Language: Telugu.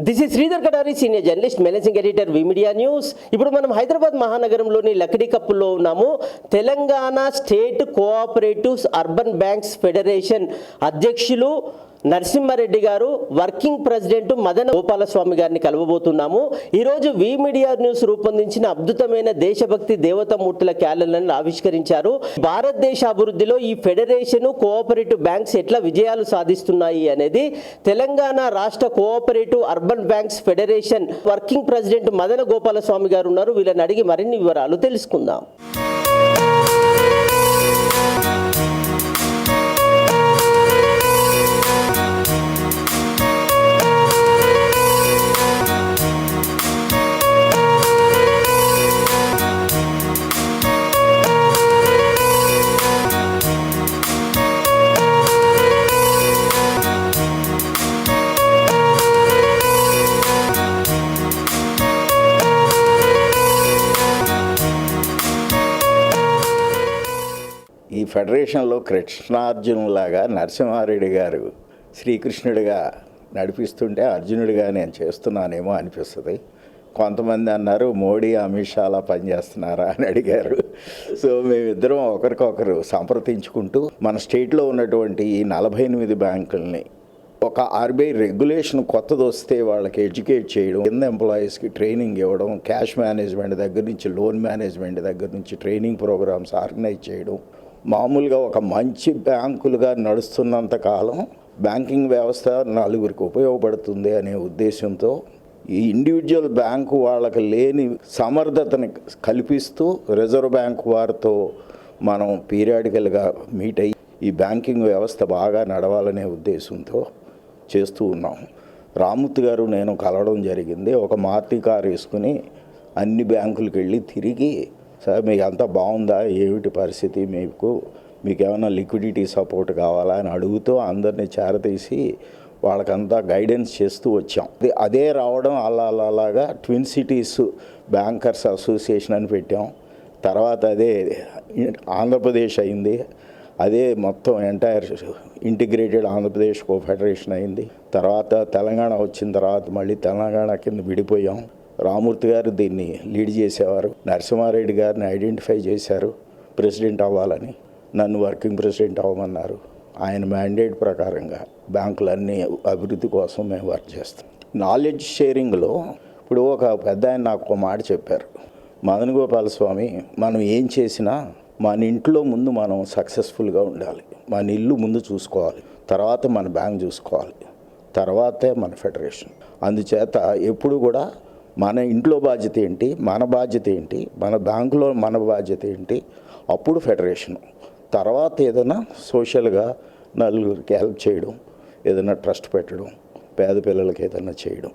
This is Sridhar Kadari senior journalist managing editor V media news ఇప్పుడు మనం హైదరాబాద్ మహానగరంలోని లక్డీ కప్పులో ఉన్నాము. Telangana state cooperatives urban banks federation అధ్యక్షులు నరసింహారెడ్డి గారు వర్కింగ్ ప్రెసిడెంట్ మదన గోపాలస్వామి గారిని కలవబోతున్నాము. ఈరోజు వి మీడియా న్యూస్ రూపొందించిన అద్భుతమైన దేశభక్తి దేవతామూర్తుల క్యాలెండర్లను ఆవిష్కరించారు. భారతదేశ అభివృద్ధిలో ఈ ఫెడరేషన్ కోఆపరేటివ్ బ్యాంక్స్ ఎట్లా విజయాలు సాధిస్తున్నాయి అనేది తెలంగాణ రాష్ట్ర cooperative urban banks federation working president Madana Gopalaswamy garu ఉన్నారు. వీళ్ళని అడిగి మరిన్ని వివరాలు తెలుసుకుందాం. ఫెడరేషన్లో కృష్ణార్జునులాగా నరసింహారెడ్డి గారు శ్రీకృష్ణుడిగా నడిపిస్తుంటే అర్జునుడిగా నేను చేస్తున్నానేమో అనిపిస్తుంది. కొంతమంది అన్నారు మోడీ అమిత్ షా అలా పనిచేస్తున్నారా అని అడిగారు. సో మేమిద్దరం ఒకరికొకరు సంప్రదించుకుంటూ మన స్టేట్లో ఉన్నటువంటి ఈ నలభై ఎనిమిది బ్యాంకుల్ని ఒక ఆర్బీఐ రెగ్యులేషన్ కొత్తది వస్తే వాళ్ళకి ఎడ్యుకేట్ చేయడం కింద ఎంప్లాయీస్కి ట్రైనింగ్ ఇవ్వడం క్యాష్ మేనేజ్మెంట్ దగ్గర నుంచి లోన్ మేనేజ్మెంట్ దగ్గర నుంచి ట్రైనింగ్ ప్రోగ్రామ్స్ ఆర్గనైజ్ చేయడం మామూలుగా ఒక మంచి బ్యాంకులుగా నడుస్తున్నంత కాలం బ్యాంకింగ్ వ్యవస్థ నలుగురికి ఉపయోగపడుతుంది అనే ఉద్దేశంతో ఈ ఇండివిజువల్ బ్యాంకు వాళ్ళకి లేని సమర్థతని కల్పిస్తూ రిజర్వ్ బ్యాంక్ వారితో మనం పీరియాడికల్గా మీట్ అయ్యి ఈ బ్యాంకింగ్ వ్యవస్థ బాగా నడవాలనే ఉద్దేశంతో చేస్తూ ఉన్నాం. రాముత్ గారు నేను కలవడం జరిగింది. ఒక మార్తి కారు వేసుకుని అన్ని బ్యాంకులకు వెళ్ళి తిరిగి సార్ మీకు అంతా బాగుందా? ఏమిటి పరిస్థితి? మీకు మీకు ఏమైనా లిక్విడిటీ సపోర్ట్ కావాలా అని అడుగుతూ అందరినీ చేరతీసి వాళ్ళకంతా గైడెన్స్ చేస్తూ వచ్చాం. అదే రావడం అలా అలా అలాగా ట్విన్ సిటీస్ బ్యాంకర్స్ అసోసియేషన్ అని పెట్టాం. తర్వాత అదే ఆంధ్రప్రదేశ్ అయింది. అదే మొత్తం entire integrated Andhra Pradesh co federation అయింది. తర్వాత తెలంగాణ వచ్చిన తర్వాత మళ్ళీ తెలంగాణ కింద విడిపోయాం. రామూర్తి గారు దీన్ని లీడ్ చేసేవారు. నరసింహారెడ్డి గారిని ఐడెంటిఫై చేశారు. ప్రెసిడెంట్ అవ్వాలని. నన్ను వర్కింగ్ ప్రెసిడెంట్ అవ్వమన్నారు. ఆయన మ్యాండేట్ ప్రకారంగా బ్యాంకులన్నీ అభివృద్ధి కోసం మేము వర్క్ చేస్తాం. నాలెడ్జ్ షేరింగ్లో ఇప్పుడు ఒక పెద్ద ఆయన నాకు ఒక మాట చెప్పారు. మదన గోపాల స్వామి మనం ఏం చేసినా మన ఇంట్లో ముందు మనం సక్సెస్ఫుల్గా ఉండాలి. మన ఇల్లు ముందు చూసుకోవాలి. తర్వాత మన బ్యాంక్ చూసుకోవాలి. తర్వాతే మన ఫెడరేషన్. అందుచేత ఎప్పుడు కూడా మన ఇంట్లో బాధ్యత ఏంటి? మన బాధ్యత ఏంటి? మన బ్యాంకులో మన బాధ్యత ఏంటి? అప్పుడు ఫెడరేషన్. తర్వాత ఏదైనా సోషల్గా నలుగురికి హెల్ప్ చేయడం ఏదైనా ట్రస్ట్ పెట్టడం పేద పిల్లలకి ఏదైనా చేయడం.